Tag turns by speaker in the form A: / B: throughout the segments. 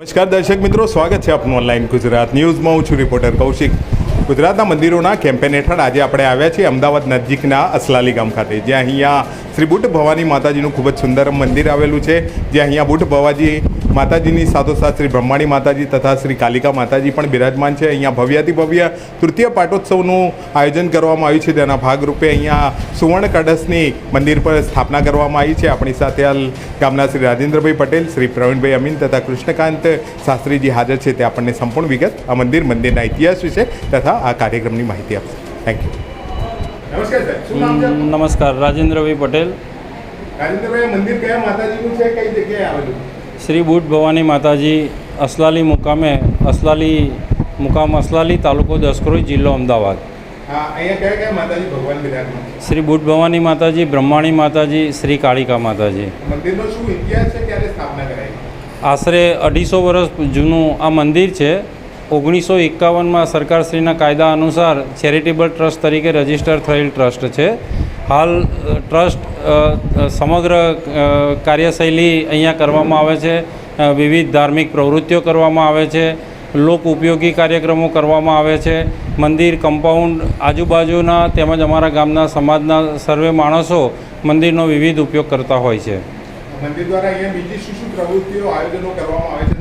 A: નમસ્કાર દર્શક મિત્રો, સ્વાગત છે આપનું ઓનલાઈન ગુજરાત ન્યૂઝમાં હું છું રિપોર્ટર કૌશિક. ગુજરાતના મંદિરોના કેમ્પેન હેઠળ આજે આપણે આવ્યા છીએ અમદાવાદ નજીકના અસલાલી ગામ ખાતે, જ્યાં અહીંયા શ્રી બુટ ભવાની માતાજીનું ખૂબ જ સુંદર મંદિર આવેલું છે. જ્યાં અહીંયા બુટ ભવાજી માતાજીની સાથોસાથ શ્રી બ્રહ્માણી માતાજી તથા શ્રી કાલિકા માતાજી પણ બિરાજમાન છે. અહીંયા ભવ્યાતિ ભવ્ય તૃતીય પાટોત્સવનું આયોજન કરવામાં આવ્યું છે. તેના ભાગરૂપે અહીંયા સુવર્ણ કળશની મંદિર પર સ્થાપના કરવામાં આવી છે. આપણી સાથે હાલ ગામના શ્રી રાજેન્દ્રભાઈ પટેલ શ્રી પ્રવીણભાઈ અમીન તથા કૃષ્ણકાંત શાસ્ત્રીજી હાજર છે. તે આપણને સંપૂર્ણ વિગત આ મંદિર મંદિરના ઇતિહાસ વિશે તથા આ કાર્યક્રમની માહિતી આપશે. થેન્ક યુ નમસ્કાર
B: રાજેન્દ્રભાઈ પટેલ.
A: રાજેન્દ્રભાઈ મંદિર કયા માતાજીનું છે? કઈ જગ્યાએ આવેલું?
B: શ્રી બુટ ભવાની માતાજી અસલાલી મુકામે અસલાલી મુકામ અસલાલી તાલુકો દસક્રોઈ જિલ્લો અમદાવાદ. શ્રી બુટ ભવાની માતાજી બ્રહ્માણી માતાજી શ્રી કાળિકા માતાજી. આશરે અઢીસો વર્ષ જૂનું આ મંદિર છે. ઓગણીસો એકાવનમાં સરકારશ્રીના કાયદા અનુસાર ચેરિટેબલ ટ્રસ્ટ તરીકે રજિસ્ટર થયેલ ટ્રસ્ટ છે. હાલ ટ્રસ્ટ સમગ્ર કાર્યશૈલી અહીંયા કરવામાં આવે છે. વિવિધ ધાર્મિક પ્રવૃત્તિઓ કરવામાં આવે છે. લોક ઉપયોગી કાર્યક્રમો કરવામાં આવે છે. મંદિર, કમ્પાઉન્ડ, આજુબાજુના તેમજ અમારા ગામના સમાજના સર્વે માણસો મંદિરનો વિવિધ ઉપયોગ કરતા હોય છે.
A: મંદિર દ્વારા અહીંયા બીજી શું શું પ્રવૃત્તિઓ, આયોજનો કરવામાં આવે છે?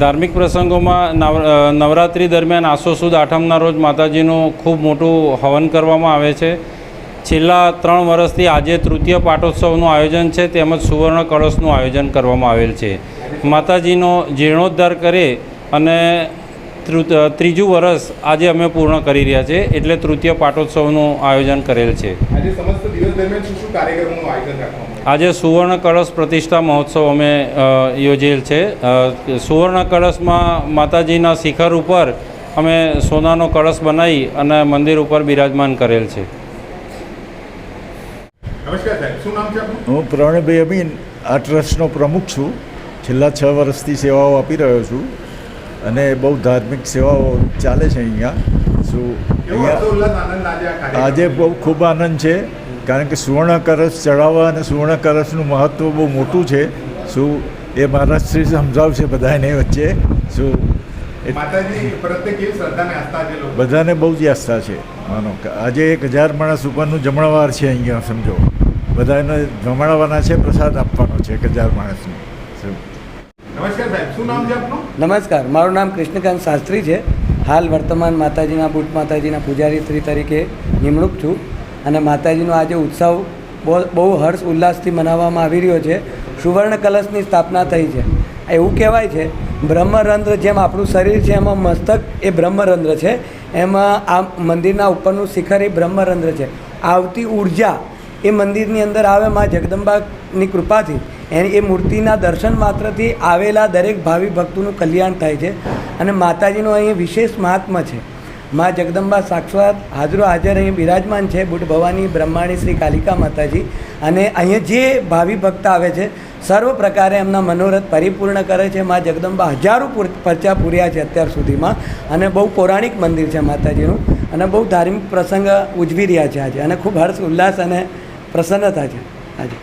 A: ધાર્મિક
B: પ્રસંગોમાં નવ નવરાત્રિ દરમિયાન આસો સુદ આઠમના રોજ માતાજીનું ખૂબ મોટું હવન કરવામાં આવે છે. છેલ્લા ત્રણ વર્ષથી આજે તૃતીય પાટોત્સવનું આયોજન છે, તેમજ સુવર્ણ કળશનું આયોજન કરવામાં આવેલ છે. માતાજીનો જીર્ણોદ્ધાર કરે અને ત્રીજું વર્ષ આજે અમે પૂર્ણ કરી રહ્યા છીએ એટલે તૃતીય પાટોત્સવનું આયોજન કરેલ છે.
A: આજે સમસ્ત દિવસ દરમિયાન શું શું કાર્યક્રમોનું આયોજન રાખવામાં આવે
B: આજે સુવર્ણ કળશ પ્રતિષ્ઠા મહોત્સવ અમે યોજેલ છે. સુવર્ણ કળશમાં માતાજીના શિખર ઉપર અમે સોનાનો કળશ બનાવી અને મંદિર ઉપર બિરાજમાન કરેલ છે.
A: નમસ્કાર સાહેબ શું નામ છે આપનું?
C: હું પ્રવીણભાઈ અમીન આ ટ્રસ્ટનો પ્રમુખ છું. છેલ્લા છ વર્ષથી સેવાઓ આપી રહ્યો છું. અને બહુ ધાર્મિક સેવાઓ ચાલે છે અહીંયા. શું અહીંયા
A: આજે
C: બહુ ખૂબ આનંદ છે કારણ કે સુવર્ણ કરસ ચડાવવા અને સુવર્ણ કરસનું મહત્ત્વ બહુ મોટું છે. શું એ મહારાજશ્રી સમજાવશે બધાને વચ્ચે. શું બધાને બહુ જ આસ્થા છે. માનો કે આજે એક હજાર માણસ ઉપરનું જમણવાર છે અહીંયા સમજો. બધાને જમાડવાના છે પ્રસાદ આપવાનો છે એક હજાર માણસને. શું
A: નમસ્કાર
D: મારું નામ કૃષ્ણકાંત શાસ્ત્રી છે. હાલ વર્તમાન માતાજીના, બુટ માતાજીના પૂજારી શ્રી તરીકે નિમણૂક છું અને માતાજીનો આજે ઉત્સવ બહુ હર્ષ ઉલ્લાસથી મનાવવામાં આવી રહ્યો છે. સુવર્ણ કલશની સ્થાપના થઈ છે. એવું કહેવાય છે, બ્રહ્મરંધ્ર જેમ આપણું શરીર છે, એમાં મસ્તક એ બ્રહ્મરંધ્ર છે. એમાં આ મંદિરના ઉપરનું શિખર એ બ્રહ્મરંધ્ર છે. આવતી ઊર્જા એ મંદિરની અંદર આવે, માં જગદંબાની કૃપાથી. એની એ મૂર્તિના દર્શન માત્રથી આવેલા દરેક ભાવિ ભક્તોનું કલ્યાણ થાય છે અને માતાજીનું અહીં વિશેષ મહાત્મા છે. મા જગદંબા સાક્ષાત હાજરો હાજર અહીં બિરાજમાન છે બુટ ભવાની બ્રહ્માણી શ્રી કાલિકા માતાજી અને અહીંયા જે ભાવિ ભક્ત આવે છે સર્વ પ્રકારે એમના મનોરથ પરિપૂર્ણ કરે છે. મા જગદંબા હજારો પરચા પૂર્યા છે અત્યાર સુધીમાં અને બહુ પૌરાણિક મંદિર છે માતાજીનું અને બહુ ધાર્મિક પ્રસંગ ઉજવી રહ્યા છે આજે અને ખૂબ હર્ષ ઉલ્લાસ અને પ્રસન્નતા છે આજે.